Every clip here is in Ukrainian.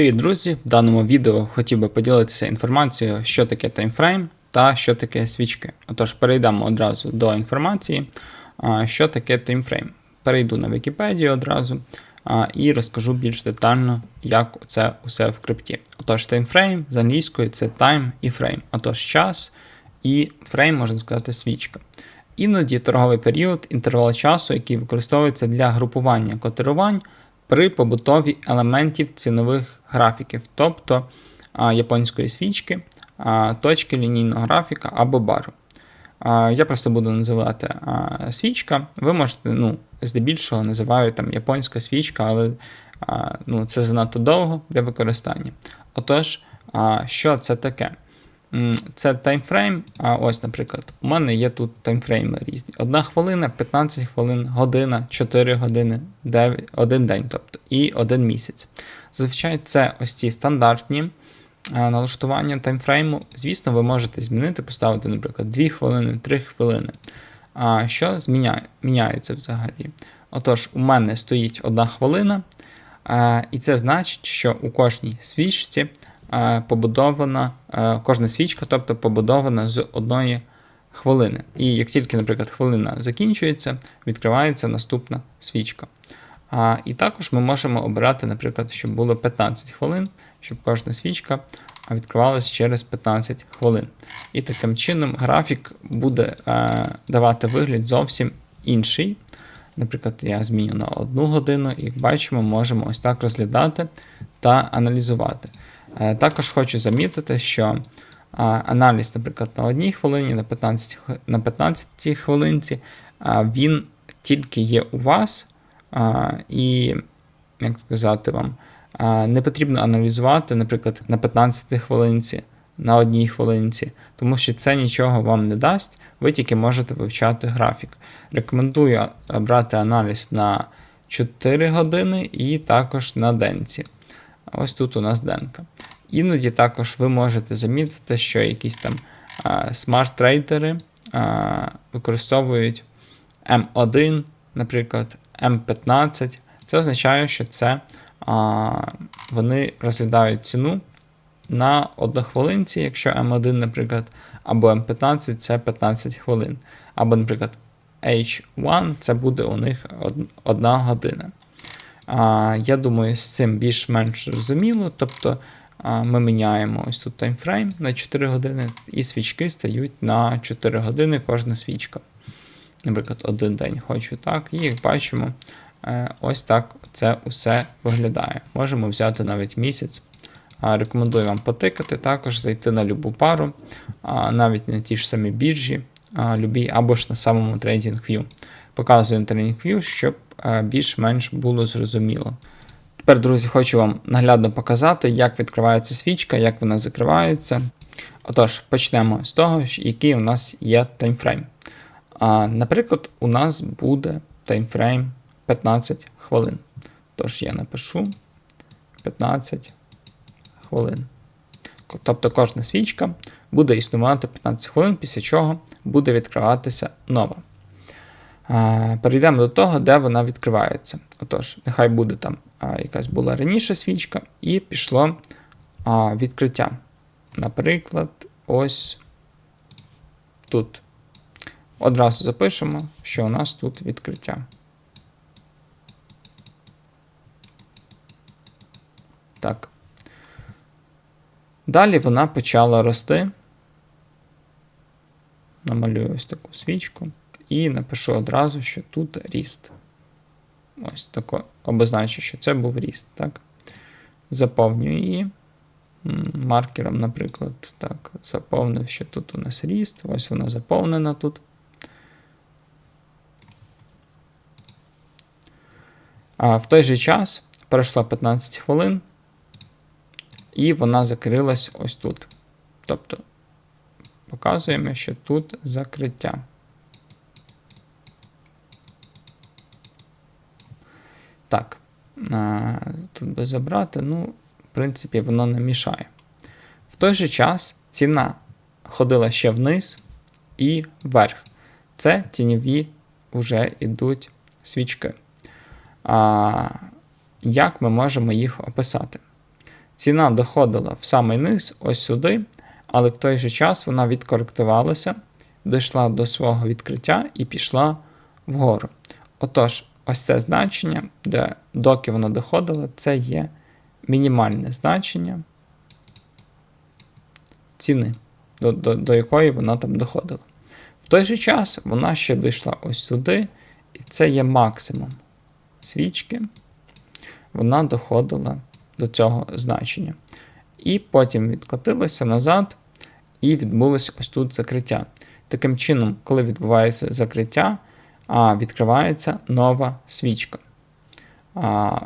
Привіт, друзі! В даному відео хотів би поділитися інформацією, що таке таймфрейм та що таке свічки. Отож, перейдемо одразу до інформації, що таке таймфрейм. Перейду на Вікіпедію одразу і розкажу більш детально, як це усе в крипті. Отож, таймфрейм з англійської це time і frame. Отож, час і фрейм, можна сказати, свічка. Іноді торговий період інтервал часу, який використовується для групування котирувань при побутові елементів цінових графіків, тобто японської свічки, точки лінійного графіка або бару. Я просто буду називати свічка. Ви можете, ну, здебільшого називаю там японська свічка, але ну, це занадто довго для використання. Отож, що це таке? Це таймфрейм. А ось, наприклад, у мене є тут таймфрейми різні. Одна хвилина, 15 хвилин, година, 4 години, 9, один день, тобто, і один місяць. Зазвичай це ось ці стандартні налаштування таймфрейму. Звісно, ви можете змінити, поставити, наприклад, 2 хвилини, 3 хвилини. А що зміняє, міняється взагалі? Отож, у мене стоїть одна хвилина, і це значить, що у кожній свічці е, побудована, е, кожна свічка, тобто побудована з одної хвилини. І як тільки, наприклад, хвилина закінчується, відкривається наступна свічка. А, І також ми можемо обирати, наприклад, щоб було 15 хвилин, щоб кожна свічка відкривалася через 15 хвилин. І таким чином графік буде е, давати вигляд зовсім інший. Наприклад, я зміню на одну годину, і як бачимо, можемо ось так розглядати та аналізувати. Е, Також хочу замітити, що аналіз, наприклад, на одній хвилині, на 15, хви- на 15 хвилинці, він тільки є у вас, і, як сказати вам, не потрібно аналізувати, наприклад, на 15 хвилинці, на одній хвилинці, тому що це нічого вам не дасть, ви тільки можете вивчати графік. Рекомендую брати аналіз на 4 години і також на денці. Ось тут у нас денка. Іноді також ви можете замітити, що якісь там смарт-трейдери використовують М1, наприклад, М15. Це означає, що це а, вони розглядають ціну на однохвилинці, якщо М1, наприклад, або М15 це 15 хвилин. Або, наприклад, H1 це буде у них одна година. Я думаю, з цим більш-менш зрозуміло. Тобто ми міняємо ось тут таймфрейм на 4 години, і свічки стають на 4 години кожна свічка. Наприклад, один день хочу так, і як бачимо, е, ось так це усе виглядає. Можемо взяти навіть місяць. Рекомендую вам потикати, також зайти на любу пару, навіть на ті ж самі біржі, любі, або ж на самому TradingView. Показую TradingView, щоб більш-менш було зрозуміло. Тепер, друзі, хочу вам наглядно показати, як відкривається свічка, як вона закривається. Отож, почнемо з того, який у нас є таймфрейм. А, Наприклад, у нас буде таймфрейм 15 хвилин. Тож я напишу 15 хвилин. Тобто кожна свічка буде існувати 15 хвилин, після чого буде відкриватися нова. Перейдемо до того, де вона відкривається. Отож, нехай буде там якась була раніше свічка, і пішло відкриття. Наприклад, ось тут. Одразу запишемо, що у нас тут відкриття. Так. Далі вона почала рости. Намалюю ось таку свічку. І напишу одразу, що тут ріст. Ось тако обозначу, що це був ріст. Так? Заповнюю її маркером, наприклад. Так, заповнив, що тут у нас ріст. Ось вона заповнена тут. А в той же час пройшло 15 хвилин, і вона закрилась ось тут. Тобто показуємо, що тут закриття. Так, тут би забрати, ну, в принципі, воно не мішає. В той же час ціна ходила ще вниз і вверх. Це тіньові вже йдуть свічки. А, як ми можемо їх описати? ціна доходила в самий низ, ось сюди, але в той же час вона відкоректувалася, дійшла до свого відкриття і пішла вгору. Отож, ось це значення, де доки воно доходило, це є мінімальне значення ціни, до, до, до якої вона там доходила. В той же час вона ще дійшла ось сюди, і це є максимум свічки. Вона доходила до цього значення. І потім відкотилася назад, і відбулося ось тут закриття. Таким чином, коли відбувається закриття, відкривається нова свічка.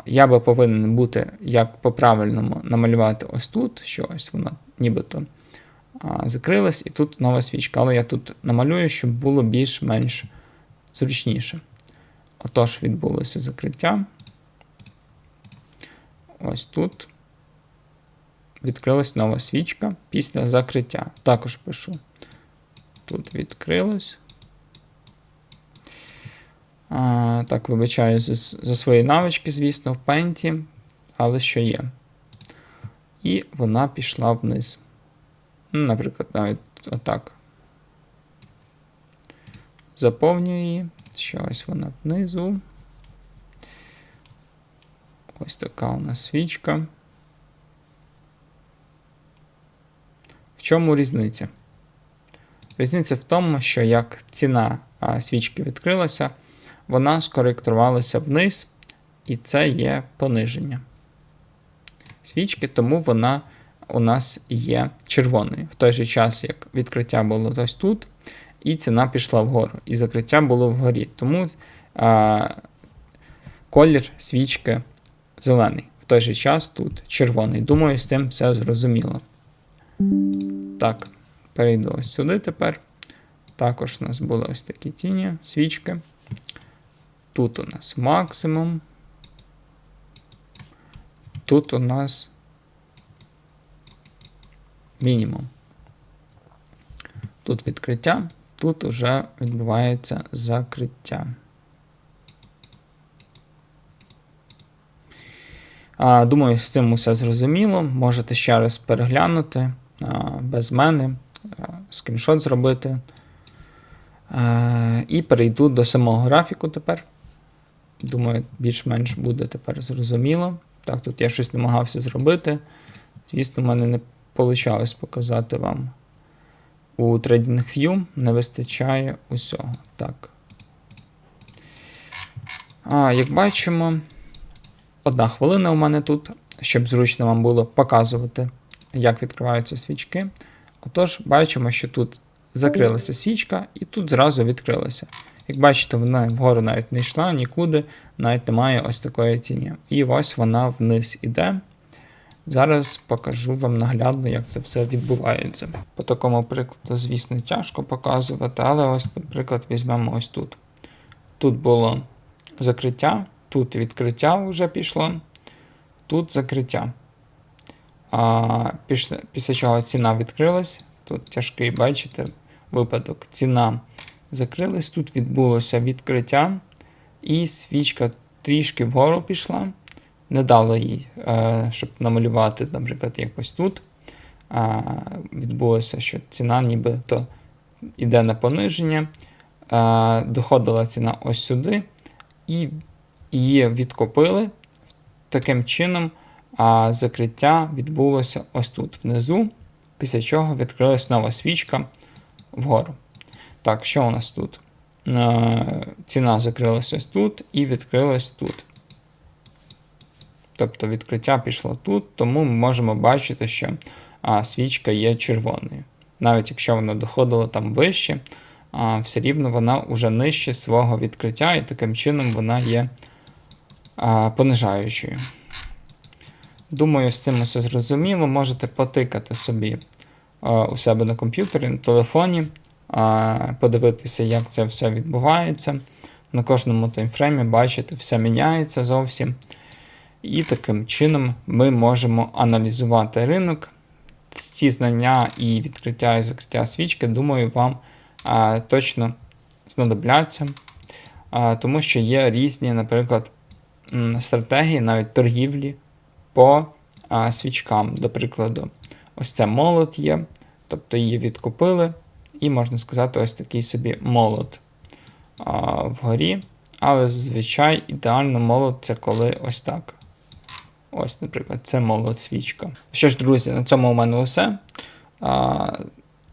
Я би повинен бути як по-правильному намалювати ось тут, що ось вона нібито закрилась, і тут нова свічка. Але я тут намалюю, щоб було більш-менш зручніше. Отож, відбулося закриття. Ось тут відкрилась нова свічка після закриття. Також пишу. Тут відкрилось. Так, вибачаю за, за свої навички, звісно, в пенті, але що є. І вона пішла вниз. Наприклад, навіть отак. Заповнюю її. Що ось вона внизу. Ось така у нас свічка. В чому різниця? Різниця в тому, що як ціна свічки відкрилася, вона скоректувалася вниз, і це є пониження свічки, тому вона у нас є червоною. В той же час, як відкриття було ось тут, і ціна пішла вгору, і закриття було вгорі. Тому а, колір свічки зелений. В той же час тут червоний. Думаю, з цим все зрозуміло. Так, перейду ось сюди тепер. Також у нас були ось такі тіні, свічки. Тут у нас максимум. Тут у нас мінімум. Тут відкриття, тут вже відбувається закриття. Думаю, з цим усе зрозуміло. Можете ще раз переглянути без мене, скріншот зробити. І перейду до самого графіку тепер. Думаю, більш-менш буде тепер зрозуміло. Так, тут я щось намагався зробити. Звісно, в мене не вийшло показати вам у TradingView, не вистачає усього. Так. А, Як бачимо, одна хвилина у мене тут, щоб зручно вам було показувати, як відкриваються свічки. Отож, бачимо, що тут закрилася свічка, і тут зразу відкрилася. Як бачите, вона вгору навіть не йшла нікуди, навіть немає ось такої тіні. І ось вона вниз іде. Зараз покажу вам наглядно, як це все відбувається. По такому прикладу, звісно, тяжко показувати, але ось, наприклад, візьмемо ось тут. Тут було закриття, тут відкриття вже пішло, тут закриття. А Після, чого ціна відкрилась. Тут тяжкий, бачите, випадок. Ціна закрилась, тут відбулося відкриття, і свічка трішки вгору пішла. Не дало їй, е, щоб намалювати, наприклад, якось тут. Відбулося, що ціна нібито йде на пониження. Доходила ціна ось сюди, і її відкопили. Таким чином, закриття відбулося ось тут внизу, після чого відкрилась нова свічка вгору. Так, що у нас тут? Е, ціна закрилася тут і відкрилась тут. Тобто відкриття пішло тут, тому ми можемо бачити, що свічка є червоною. Навіть якщо вона доходила там вище, все рівно вона вже нижче свого відкриття, і таким чином вона є понижаючою. Думаю, з цим все зрозуміло. Можете потикати собі у себе на комп'ютері, на телефоні подивитися, як це все відбувається. На кожному таймфреймі, бачите, все міняється зовсім. І таким чином ми можемо аналізувати ринок. Ці знання і відкриття і закриття свічки, думаю, вам а, точно знадобляться. А, тому що є різні, наприклад, стратегії, навіть торгівлі по а, свічкам, до прикладу, ось це молот є, тобто її відкупили, і можна сказати, ось такий собі молот а, вгорі. Але зазвичай ідеально молот це коли ось так. Ось, наприклад, це молот свічка. Що ж, друзі, на цьому у мене усе. А,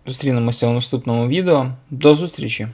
Зустрінемося у наступному відео. До зустрічі!